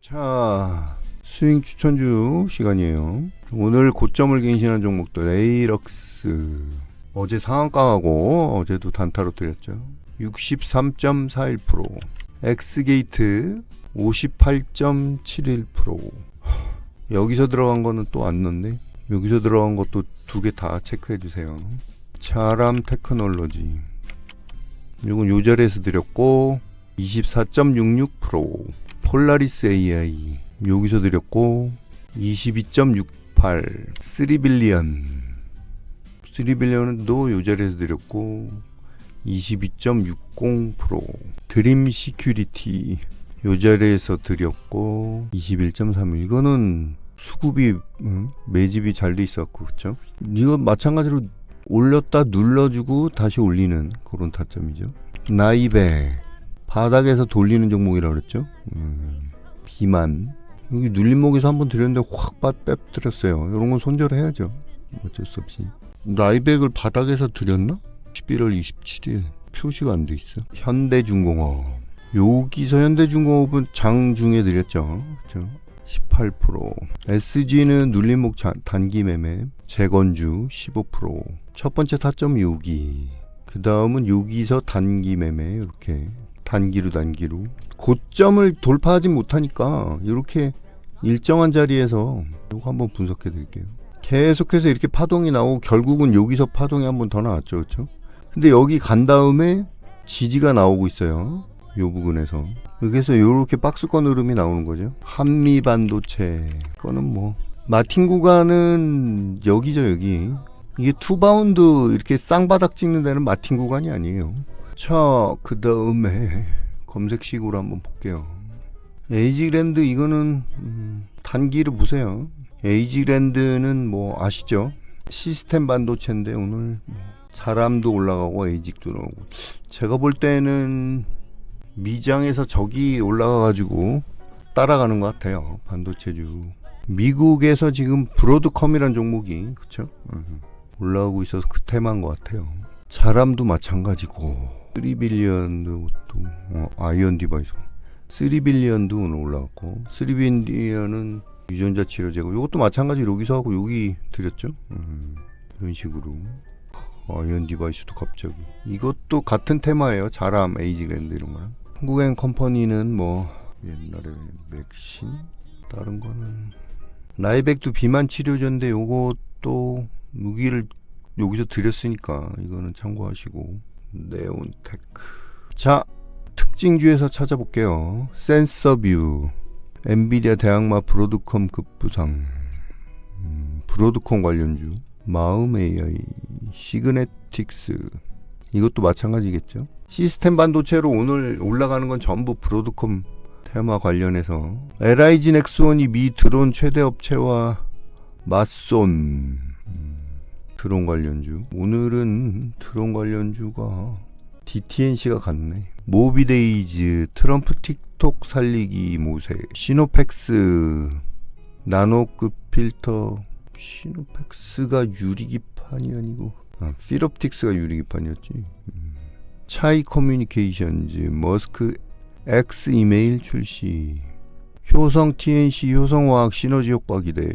자, 스윙 추천주 시간이에요. 오늘 고점을 갱신한 종목들 에이럭스 어제 상한가하고 어제도 단타로 드렸죠. 63.41% 엑스게이트 58.71% 여기서 들어간 거는 또 안 넣네. 여기서 들어간 것도 두 개 다 체크해 주세요. 차람 테크놀로지 이건 요 자리에서 드렸고 24.66% 폴라리스 AI 여기서 드렸고 22.68 3빌리언. 3빌리언도 요 자리에서 드렸고 22.60% 드림 시큐리티 요 자리에서 드렸고 21.31 이거는 수급이 응? 매집이 잘 돼 있었고 그쵸? 이거 마찬가지로 올렸다 눌러주고 다시 올리는 그런 타점이죠. 나이베 바닥에서 돌리는 종목이라고 그랬죠? 음, 비만. 여기 눌림목에서 한번 드렸는데 확 빠- 빼뜨렸어요. 이런 건 손절해야죠. 어쩔 수 없이. 나이백을 바닥에서 드렸나? 11월 27일. 표시가 안 돼 있어. 현대중공업. 여기서 현대중공업은 장중에 드렸죠. 그렇죠? 18% SG는 눌림목 자- 단기 매매. 재건주 15%첫 번째 타점 여기. 그 다음은 여기서 단기 매매. 이렇게 단기로 단기로. 고점을 돌파하지 못하니까 이렇게 일정한 자리에서 이거 한번 분석해 드릴게요. 계속해서 이렇게 파동이 나오고 결국은 여기서 파동이 한번 더 나왔죠. 그렇죠 근데 여기 간 다음에 지지가 나오고 있어요. 요 부분에서. 그래서 요렇게 박스권 흐름이 나오는 거죠. 한미 반도체. 거는 뭐 마틴 구간은 여기죠 여기. 이게 투바운드 이렇게 쌍바닥 찍는 데는 마틴 구간이 아니에요 자 그 다음에 검색식으로 한번 볼게요. 에이지랜드 이거는 음, 단기를 보세요. 에이지랜드는 뭐 아시죠? 시스템 반도체인데 오늘 뭐 사람도 올라가고 에이직도 나오고. 제가 볼 때는 미장에서 적이 올라가가지고 따라가는 것 같아요 반도체주. 미국에서 지금 브로드컴이란 종목이 그쵸? 음, 올라오고 있어서 그 테마인 것 같아요. 사람도 마찬가지고 3빌리언도 또 어, 아이언 디바이스. 3빌리언도 오늘 올라왔고 3빌리언은 유전자 치료제고 이것도 마찬가지로 여기서 하고 여기 드렸죠? 음, 이런 식으로. 아이언 디바이스도 갑자기. 이것도 같은 테마예요. 자람 에이지랜드 이런 거랑. 한국엔 컴퍼니는 뭐 옛날에 맥신? 다른 거는 나이백도 비만 치료제인데 요것도 무기를 여기서 드렸으니까 이거는 참고하시고 네온테크. 자 특징주에서 찾아볼게요. 센서뷰 엔비디아 대항마 브로드컴 급부상. 음, 브로드컴 관련주. 마음 AI 시그네틱스. 이것도 마찬가지겠죠? 시스템 반도체로 오늘 올라가는 건 전부 브로드컴 테마 관련해서. LIG 넥스원이 미 드론 최대 업체와 맞손 음, 드론 관련주. 오늘은 드론 관련주가 DTNC가 같네. 모비데이즈 트럼프 틱톡 살리기 모세 시노펙스 나노급 필터 시노펙스가 유리기판이 아니고 아, 필옵틱스가 유리기판이었지. 음. 차이 커뮤니케이션즈 머스크 X 이메일 출시 효성 TNC 효성화학 시너지 효과 기대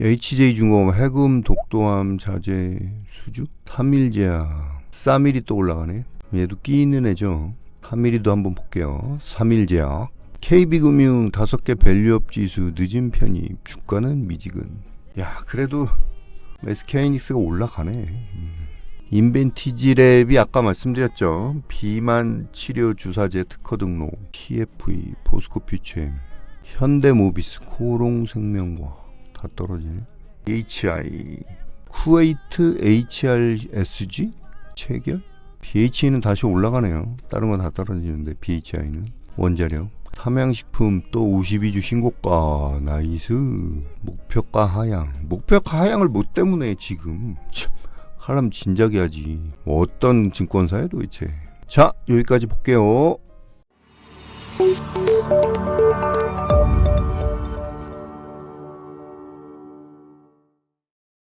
HJ중공업 해금 독도함 자재 수주? 3일제약 3일이 또 올라가네. 얘도 끼 있는 애죠. 3일이도 한번 볼게요. 3일제약 KB금융 다섯 개 밸류업 지수 늦은 편입 주가는 미지근. 야 그래도 SK하이닉스가 올라가네. 음. 인벤티지랩이 아까 말씀드렸죠. 비만 치료 주사제 특허 등록. TFE 포스코 퓨처엠 현대모비스 코롱생명과 다 떨어지네. HI 쿠웨이트 HRSG 체결? BH는 다시 올라가네요. 다른 건 다 떨어지는데 BHI는. 원자력. 삼양식품 또 52주 신고가. 나이스. 목표가 하향. 목표가 하향을 뭐 때문에 지금? 참, 하람 진작에 하지. 뭐 어떤 증권사에 도대체. 자 여기까지 볼게요